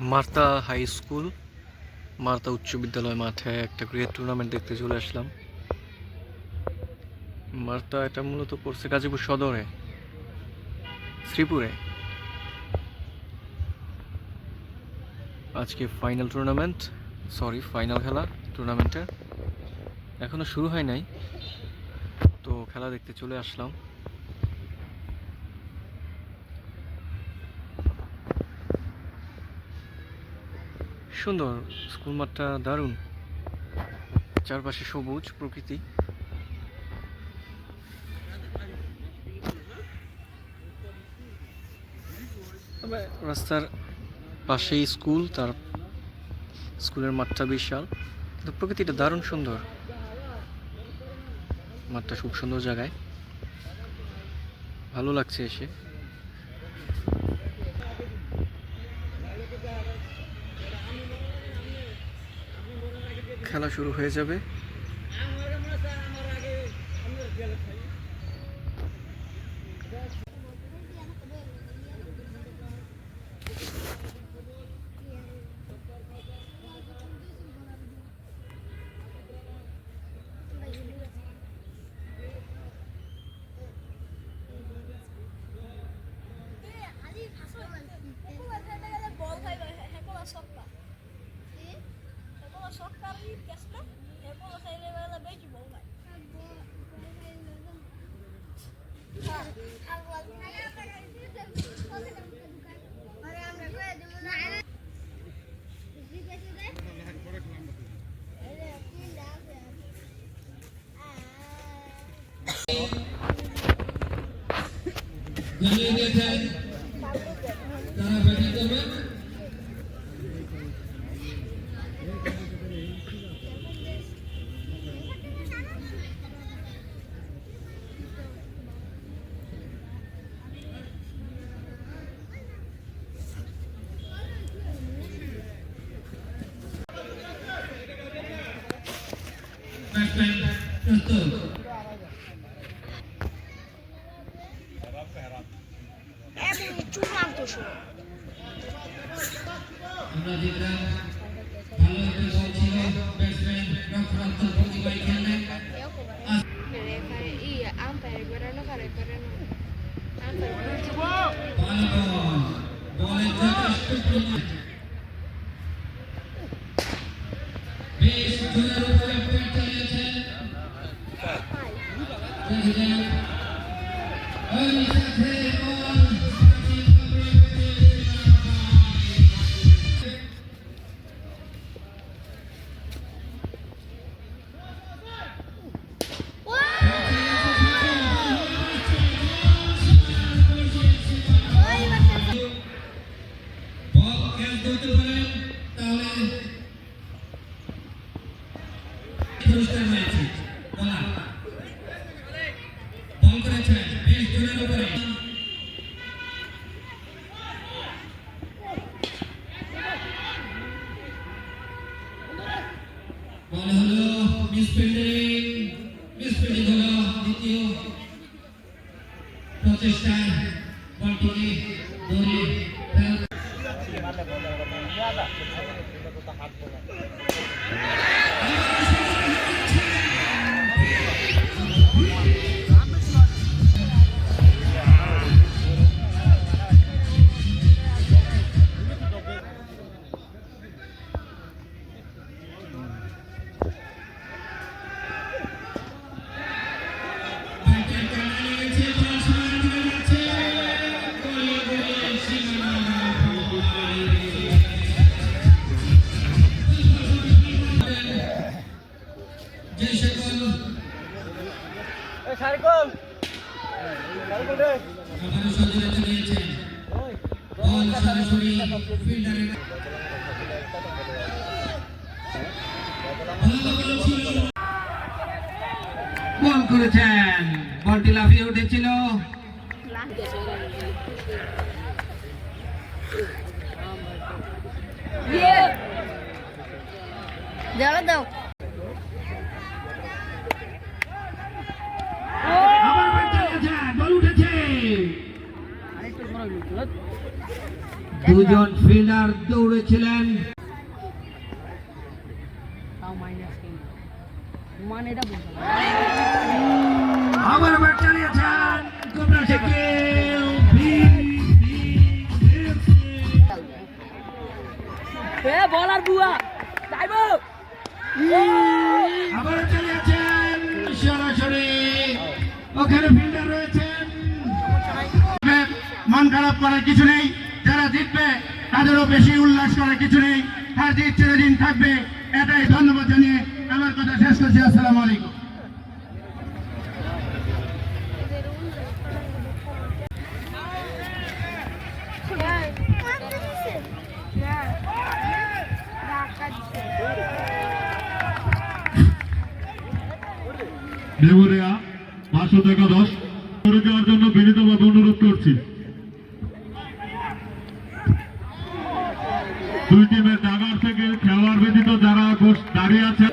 মার্তা high school, মার্তা উচ্চ বিদ্যালয় মাঠে একটা ক্রিকেট টুর্নামেন্ট দেখতে চলে আসলাম। মার্তা এটা মূলত পড়ছে গাজীপুর সদরে, শ্রীপুরে। আজকে ফাইনাল টুর্নামেন্ট সরি ফাইনাল খেলা টুর্নামেন্টের এখনও শুরু হয় নাই, তো খেলা দেখতে চলে আসলাম। সুন্দর, স্কুল মাঠটা দারুণ। চারপাশে সবুজ প্রকৃতি। রাস্তার পাশেই স্কুল, তার স্কুলের মাঠটা বিশাল, কিন্তু প্রকৃতিটা দারুণ সুন্দর। মাঠটা খুব সুন্দর জায়গায়। ভালো লাগছে এসে। খেলা শুরু হয়ে যাবে। জানিয়ে দিয়েছেন তারা ব্যাটিং প্রস্তুত আমরা দেখলাম ভালো একটা বল ছিল ব্যাটসম্যান রক্ষণাত্মক প্রতিভায় খেললেন ভালো বল বলের যথেষ্ট পরিমাণ Thursday night. Miss fielding miss fielding হলো দ্বিতীয় প্রচেষ্টায় বলটিকে ধরে ফেরত বল সরাসরি ফিল্ডারের বল করেছেন বলটি লাফিয়ে উঠেছিল Jangan dong. আবার বল উঠেছে দুজন ফিল্ডার দৌড়েছিলেন। আবার চালিয়েছেন শাকিল বলার বুয়া। যাইবো আবার চালিয়েছেন সরাসরি। ওখানে ফিল্ডার রয়েছেন মন খারাপ করার কিছু নেই। যারা জিতবে, তাদেরও বেশি উল্লাস করার কিছু নেই। হার জিত চিরদিন থাকবে। এটাই ধন্যবাদ জানিয়ে আমার কথা শেষ করছি। আসসালামু আলাইকুম। দেবরিয়া, পাঁচশো টাকা দশ। করে দেওয়ার জন্য বিনীতভাবে অনুরোধ করছি। দুই টিমের জাগার থেকে খেলোয়াড় ব্যতীত যারা দাঁড়িয়ে আছে